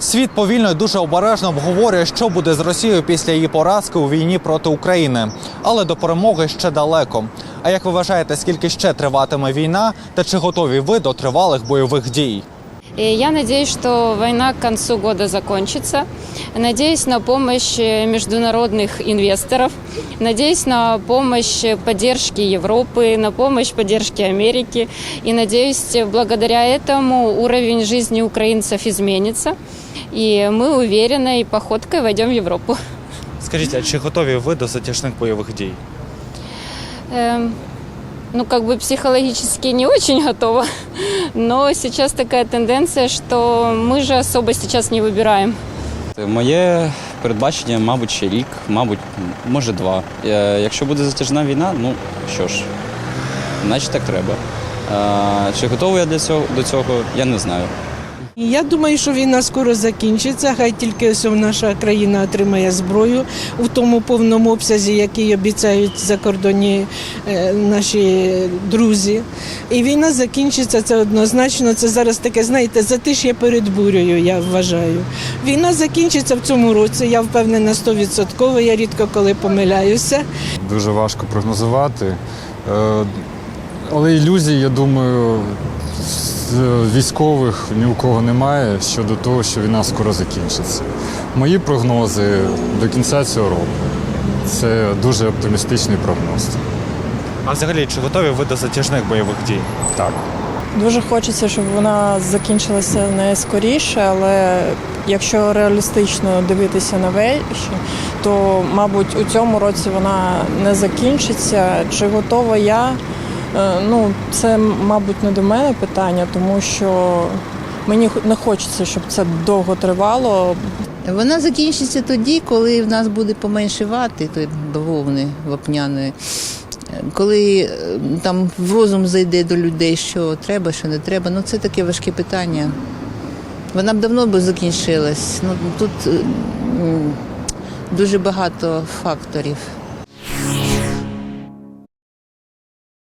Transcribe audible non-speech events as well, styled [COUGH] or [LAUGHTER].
Світ повільно і дуже обережно обговорює, що буде з Росією після її поразки у війні проти України. Але до перемоги ще далеко. А як ви вважаєте, скільки ще триватиме війна, та чи готові ви до тривалих бойових дій? И я надеюсь, что война к концу года закончится. Надеюсь на помощь э, международных инвесторов. Надеюсь на помощь поддержки Европы, на помощь поддержки Америки. И надеюсь, благодаря этому уровень жизни украинцев изменится. И мы уверенной походкой войдем в Европу. Скажіть, а чи готові ви до затяжних бойових дій? Эм, ну, как бы психологически не очень готова. [LAUGHS] Но сейчас такая тенденция, что мы же особо сейчас не выбираем. Моє передбачення, мабуть, ще рік, мабуть, може два. Е, Якщо буде затяжна війна, ну що ж, значить так треба. Е, Чи готовий я для цього до цього, я не знаю. Я думаю, що війна скоро закінчиться. Хай тільки ось наша країна отримає зброю у тому повному обсязі, який обіцяють закордонні е, наші друзі. І війна закінчиться це однозначно. Це зараз таке, знаєте, затиш'я перед бурею, я вважаю. Війна закінчиться в цьому році. Я впевнена 100%, Я рідко коли помиляюся. дуже важко прогнозувати. Е, Але ілюзій, я думаю, з військових ні у кого немає щодо того, що війна скоро закінчиться. Мої прогнози до кінця цього року це дуже оптимістичний прогноз. А взагалі, чи готові ви до затяжних бойових дій? Так. Дуже хочеться, щоб вона закінчилася не скоріше, але якщо реалістично дивитися на вещі, то мабуть у цьому році вона не закінчиться. Чи готова я? Е, Ну, це, мабуть, не до мене питання, тому що мені не хочеться, щоб це довго тривало, Вона закінчиться тоді, коли в нас буде поменше вати, тої бавовни вапняної. Коли е, там розум зайде до людей, що треба, що не треба, ну це таке важке питання. Вона б давно би закінчилась. Ну тут е, дуже багато факторів.